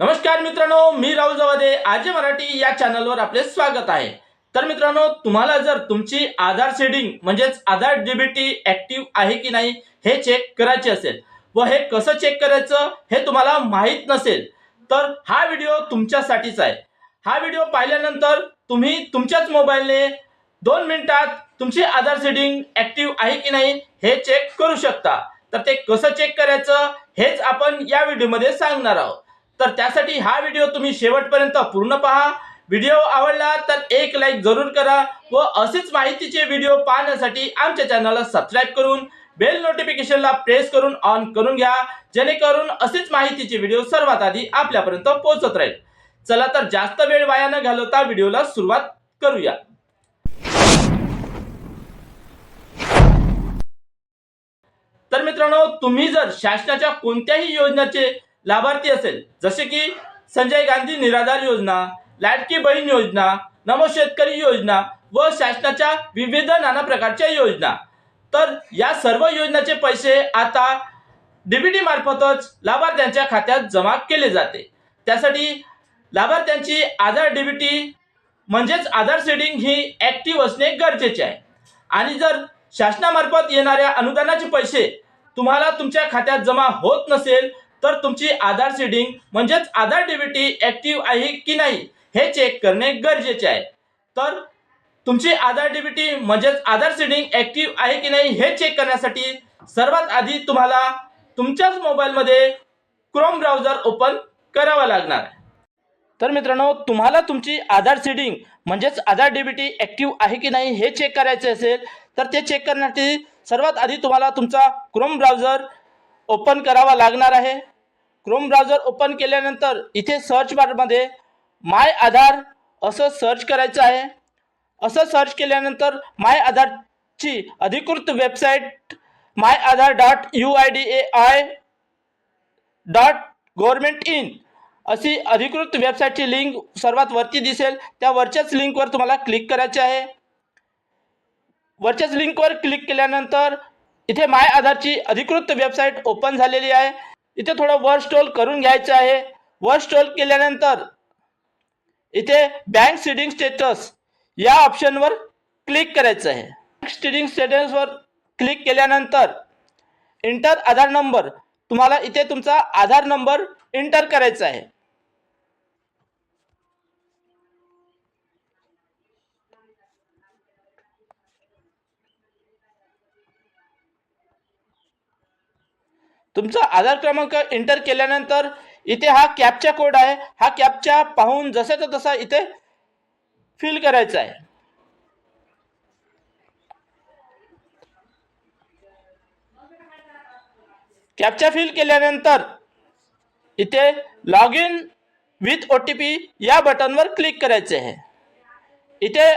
नमस्कार मित्रांनो मी राहुल जवादे. आजे मराठी या चॅनलवर आपले स्वागत आहे. तर मित्रांनो तुम्हाला जर तुमची आधार सेडिंग म्हणजेच आधार डीबीटी ऍक्टिव्ह आहे की नाही हे चेक करायचे असेल व हे कसं चेक करायचं हे तुम्हाला माहीत नसेल तर हा व्हिडिओ तुमच्यासाठीच आहे. हा व्हिडिओ पाहिल्यानंतर तुम्ही तुमच्याच मोबाईलने दोन मिनिटात तुमची आधार सेडिंग ऍक्टिव्ह आहे की नाही हे चेक करू शकता. तर ते कसं चेक करायचं हेच आपण या व्हिडिओमध्ये सांगणार आहोत. तर त्यासाठी हा व्हिडिओ तुम्ही शेवटपर्यंत पूर्ण पहा. व्हिडिओ आवडला तर एक लाईक जरूर करा व असेच माहितीचे व्हिडिओ पाहण्यासाठी आमच्या चॅनलला सबस्क्राईब करून बेल नोटिफिकेशनला प्रेस करून ऑन करून घ्या. जेणेकरून असेच माहितीचे व्हिडिओ सर्वात आधी आपल्यापर्यंत पोहोचत राहील. चला तर जास्त वेळ वाया न घालवता व्हिडिओला सुरुवात करूया. तर मित्रांनो तुम्ही जर शासनाच्या कोणत्याही योजनेचे लाभार्थी असेल. जसे की संजय गांधी निराधार योजना लाडकी बहीण योजना नमो शेतकरी योजना व शासनाच्या विविध नाना प्रकारच्या योजना. तर या सर्व योजनाचे पैसे आता डीबीटी मार्फतच लाभार्थ्यांच्या खात्यात जमा केले जाते. त्यासाठी लाभार्थ्यांची आधार डीबीटी म्हणजेच आधार सेडिंग ही ॲक्टिव्ह असणे गरजेचे आहे. आणि जर शासनामार्फत येणाऱ्या अनुदानाचे पैसे तुम्हाला तुमच्या खात्यात जमा होत नसेल तर तुमची आधार सीडिंग म्हणजेच आधार डीबीटी ॲक्टिव्ह आहे की नाही हे चेक करणे गरजेचे आहे. तर तुमची आधार डीबीटी म्हणजेच आधार सीडिंग ॲक्टिव्ह आहे की नाही हे चेक करण्यासाठी सर्वात आधी तुम्हाला तुमच्याच मोबाईलमध्ये क्रोम ब्राउझर ओपन करावा लागणार. आहे तर मित्रांनो तुम्हाला तुमची आधार सीडिंग म्हणजेच आधार डीबीटी ॲक्टिव्ह आहे की नाही हे चेक करायचे असेल तर ते चेक करण्यासाठी सर्वात आधी तुम्हाला तुमचा क्रोम ब्राउझर ओपन करावा लागणार आहे. क्रोम ब्राउझर ओपन केल्यानंतर इथे सर्च बारमध्ये माय आधार असं सर्च करायचं आहे. असं सर्च केल्यानंतर माय आधारची अधिकृत website my Aadhaar dot U I D A I dot government in अशी अधिकृत वेबसाईटची लिंक सर्वात वरती दिसेल. त्या वरच्याच लिंकवर तुम्हाला क्लिक करायचे आहे. वरच्याच लिंकवर क्लिक केल्यानंतर इथे माय आधारची अधिकृत वेबसाईट ओपन झालेली आहे. इथे थोडं वर स्टोल करून घ्यायचं आहे. वर स्टोल केल्यानंतर इथे बँक सिडिंग स्टेटस या ऑप्शनवर क्लिक करायचं आहे. बँक सीडिंग स्टेटसवर क्लिक केल्यानंतर इंटर आधार नंबर तुम्हाला इथे तुमचा आधार नंबर इंटर करायचा आहे. तुमचा आधार क्रमांक एंटर केल्यानंतर इथे हा कॅपचा कोड आहे. हा कॅपचा पाहून जसाचा तसा इथे फिल करायचा आहे. कॅपचा फिल केल्यानंतर इथे log in with O T P या बटनवर क्लिक करायचे आहे. इथे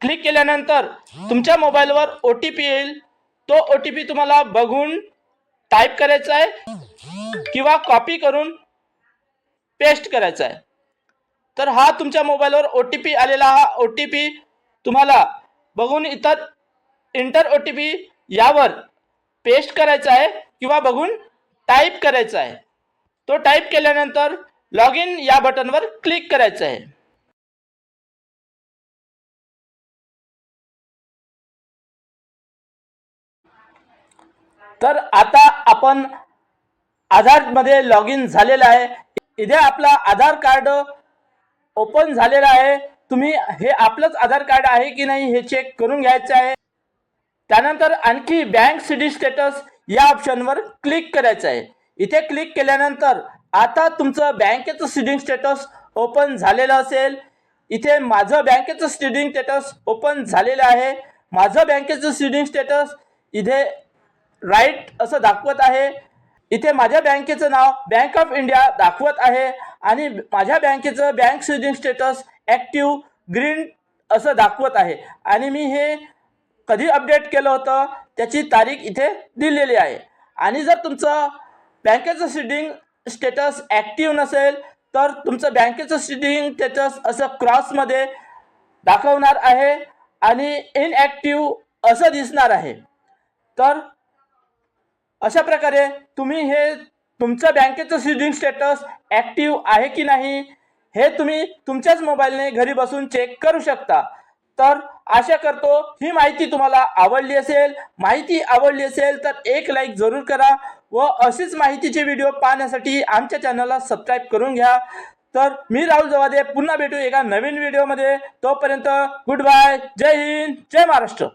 क्लिक केल्यानंतर तुमच्या मोबाईलवर ओ टी पी येईल. तो ओ टी पी तुम्हाला बघून टाईप करायचा आहे किंवा कॉपी करून पेस्ट करायचा आहे. तर हा तुमच्या मोबाईलवर ओ टी पी आलेला हा ओ टी पी तुम्हाला बघून इतर इंटर ओ टी पी यावर पेस्ट करायचा आहे किंवा बघून टाईप करायचा आहे. तो टाईप केल्यानंतर लॉग इन या बटनवर क्लिक करायचं आहे. तर आता आपण आधारमध्ये लॉग इन झालेलं आहे. इथे आपला आधार कार्ड ओपन झालेलं आहे. तुम्ही हे आपलंच आधार कार्ड आहे की नाही हे चेक करून घ्यायचं आहे. त्यानंतर आणखी बँक सिडी स्टेटस या ऑप्शनवर क्लिक करायचं आहे. इथे क्लिक केल्यानंतर आता तुमचं बँकेचं सीडिंग स्टेटस ओपन झालेलं असेल. इथे माझं बँकेचं सीडिंग स्टेटस ओपन झालेलं आहे. माझं बँकेचं सीडिंग स्टेटस इथे राईट असं दाखवत आहे. इथे माझ्या बँकेचं नाव बँक ऑफ इंडिया दाखवत आहे आणि माझ्या बँकेचं bank seeding status active green असं दाखवत आहे. आणि मी हे कधी अपडेट केलं होतं त्याची तारीख इथे दिलेली आहे. आणि जर तुमचं बँकेचं सीडिंग स्टेटस ॲक्टिव्ह नसेल तर तुमचं बँकेचं सीडिंग स्टेटस असं क्रॉसमध्ये दाखवणार आहे आणि इनॲक्टिव्ह असं दिसणार आहे. तर अशा प्रकारे तुम्ही हे तुमचं बँकेचं सिजिंग स्टेटस ॲक्टिव्ह आहे की नाही हे तुम्ही तुमच्याच मोबाईलने घरी बसून चेक करू शकता. तर आशा करतो ही माहिती तुम्हाला आवडली असेल. माहिती आवडली असेल तर एक लाईक जरूर करा व अशीच माहितीचे व्हिडिओ पाहण्यासाठी आमच्या चॅनलला सबस्क्राईब करून घ्या. तर मी राहुल जवादे पुन्हा भेटू एका नवीन व्हिडिओमध्ये. तोपर्यंत गुड बाय जय हिंद जय महाराष्ट्र.